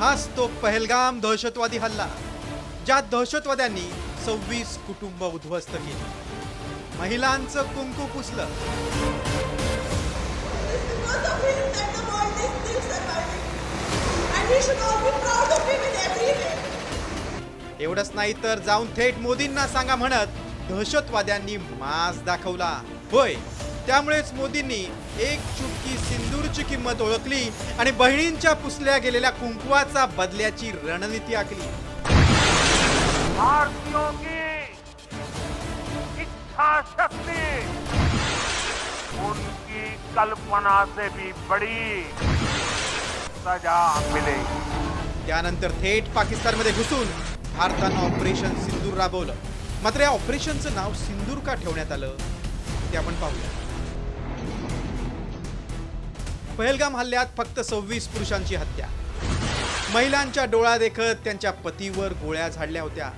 हाच तो पहलगाम दहशतवादी हल्ला ज्यात दहशतवाद्यांनी सव्वीस कुटुंब उद्ध्वस्त केली. महिलांचं कुंकू पुसलं. एवढंच नाही तर जाऊन थेट मोदींना सांगा म्हणत दहशतवाद्यांनी मास दाखवला. होय. त्यामुळेच मोदींनी एक चुटकी सिंदूरची किंमत ओळखली आणि बहिणींच्या पुसल्या गेलेल्या कुंकवाचा बदल्याची रणनीती आखली. भारतीयों की इच्छा शक्ति उनकी कल्पना से भी बड़ी सजा मिलेगी। त्यानंतर थेट पाकिस्तानमध्ये घुसून भारतानं ऑपरेशन सिंदूर राबवलं. मात्र या ऑपरेशनचं नाव सिंदूर का ठेवण्यात आलं. ते आपण पाहूया. पहलगाम हल्ल्यात फक्त सव्वीस पुरुषांची हत्या. महिलांच्या डोळा देखत त्यांच्या पतीवर गोळ्या झाडल्या होत्या.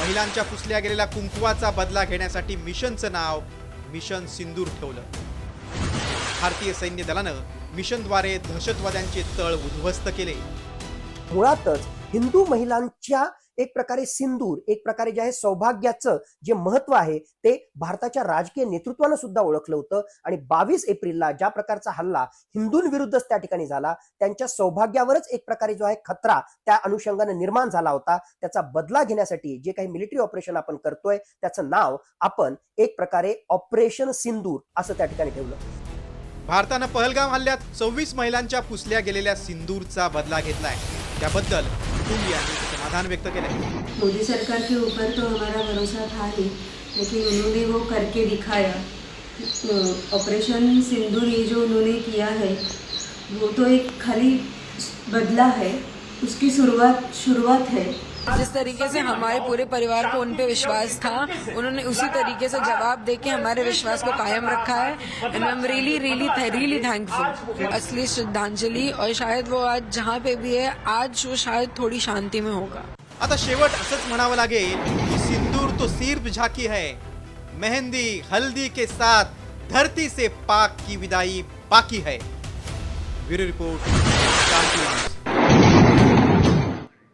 महिलांच्या पुसल्या गेलेल्या कुंकवाचा बदला घेण्यासाठी मिशनचं नाव मिशन सिंदूर ठेवलं. भारतीय सैन्य दलानं मिशनद्वारे दहशतवाद्यांचे तळ उद्ध्वस्त केले. मुळातच हिंदू महिलांच्या एक प्रकारे सिंदूर एक प्रकारे जे आहे सौभाग्याचं जे महत्त्व आहे ते भारताच्या राजकीय नेतृत्वानं सुद्धा ओळखलं होतं. आणि बावीस एप्रिलला ज्या प्रकारचा हल्ला हिंदूंविरुद्धच त्या ठिकाणी झाला त्यांच्या सौभाग्यावरच एक प्रकारे जो आहे खतरा त्या अनुषंगाने निर्माण झाला होता. त्याचा बदला घेण्यासाठी जे काही मिलिटरी ऑपरेशन आपण करतोय त्याचं नाव आपण एक प्रकारे ऑपरेशन सिंदूर असं त्या ठिकाणी ठेवलं. भारतानं पहलगाम हल्ल्यात सव्वीस महिलांच्या पुसल्या गेलेल्या सिंदूरचा बदला घेतलाय. त्याबद्दल कुटुंबियांनी समाधान व्यक्त केले. मोदी सरकार के ऊपर तो हमारा भरोसा था ही, लेकिन उन्होंने वो करके दिखाया। ऑपरेशन सिंदूर ये जो उन्होंने किया है, वो तो एक खाली बदला है, उसकी शुरुआत शुरुआत है। जिस तरीके से हमारे पूरे परिवार को उन पे विश्वास था, उन्होंने उसी तरीके से जवाब दे के हमारे विश्वास को कायम रखा है। And I am really really really thankful असली श्रद्धांजलि और शायद वो आज जहाँ पे भी है, आज वो शायद थोड़ी शांति में होगा। आता शेवट असंच म्हणावं लागेल की सिंदूर तो सिर्फ़ झाकी है। मेहंदी, हल्दी के साथ धरती से पाक की विदाई बाकी है। Bureau report